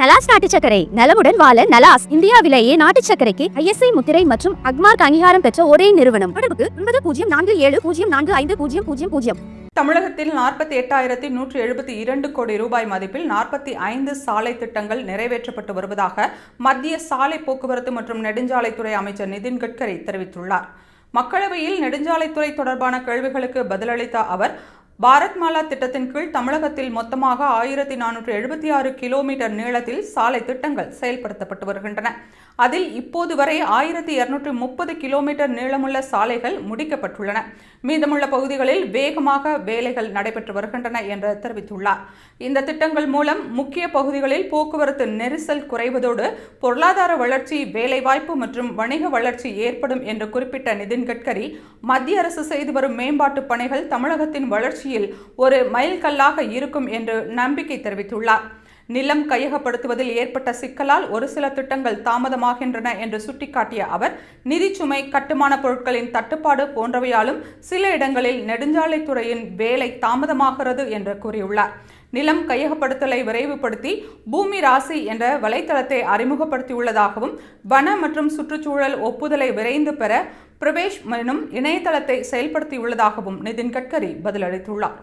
நலாஸ் நாட்டு சக்கரை நலமுடன் வாழ நலாஸ் இந்தியாவிலேயே நாட்டு சக்கரைக்கு ஐஎஸ்ஐ முத்திரை மற்றும் அக்மார்க் அங்கீகாரம் பெற்ற ஒரே நிறுவனம். தொடர்புக்கு ஒன்பது பூஜ்ஜியம் நான்கு ஏழு பூஜ்ஜியம் நான்கு ஐந்து பூஜ்ஜியம் பூஜ்ஜியம் பூஜ்ஜியம். தமிழகத்தில் நாற்பத்தி எட்டாயிரத்தி நூற்றி எழுபத்தி இரண்டு கோடி ரூபாய் மதிப்பில் நாற்பத்தி ஐந்து சாலை திட்டங்கள் நிறைவேற்றப்பட்டு வருவதாக மத்திய சாலை போக்குவரத்து மற்றும் நெடுஞ்சாலைத்துறை அமைச்சர் நிதின் கட்கரி தெரிவித்துள்ளார். மக்களவையில் நெடுஞ்சாலைத்துறை தொடர்பான கேள்விகளுக்கு பதிலளித்த அவர் பாரத் மாலா திட்டத்தின் கீழ் தமிழகத்தில் மொத்தமாக ஆயிரத்தி நானூற்று எழுபத்தி ஆறு கிலோமீட்டர் நீளத்தில் சாலை திட்டங்கள் செயல்படுத்தப்பட்டு வருகின்றன. அதில் இப்போது வரை ஆயிரத்தி இருநூற்று முப்பது கிலோமீட்டர் நீளமுள்ள சாலைகள் முடிக்கப்பட்டுள்ளன. மீதமுள்ள பகுதிகளில் வேகமாக வேலைகள் நடைபெற்று வருகின்றன என்று தெரிவித்துள்ளார். இந்த திட்டங்கள் மூலம் முக்கிய பகுதிகளில் போக்குவரத்து நெரிசல் குறைவதோடு பொருளாதார வளர்ச்சி வேலைவாய்ப்பு மற்றும் வணிக வளர்ச்சி ஏற்படும் என்று குறிப்பிட்ட நிதின் கட்கரி மத்திய அரசு செய்து வரும் மேம்பாட்டு பணிகள் தமிழகத்தின் வளர்ச்சி வளர்ச்சியில் ஒரு மைல்கல்லாக இருக்கும் என்று நம்பிக்கை தெரிவித்துள்ளார். நிலம் கையகப்படுத்துவதில் ஏற்பட்ட சிக்கலால் ஒரு சில திட்டங்கள் தாமதமாகின்றன என்று சுட்டிக்காட்டிய அவர் நிதிச்சுமை கட்டுமான பொருட்களின் தட்டுப்பாடு போன்றவையாலும் சில இடங்களில் நெடுஞ்சாலைத்துறையின் வேலை தாமதமாகிறது என்று கூறியுள்ளார். நிலம் கையகப்படுத்தலை விரைவுபடுத்தி பூமி ராசி என்ற வலைத்தளத்தை அறிமுகப்படுத்தியுள்ளதாகவும் வன மற்றும் சுற்றுச்சூழல் ஒப்புதலை விரைந்து பெற பிரவேஷ் எனும் இணையதளத்தை செயல்படுத்தியுள்ளதாகவும் நிதின் கட்கரி பதிலளித்துள்ளார்.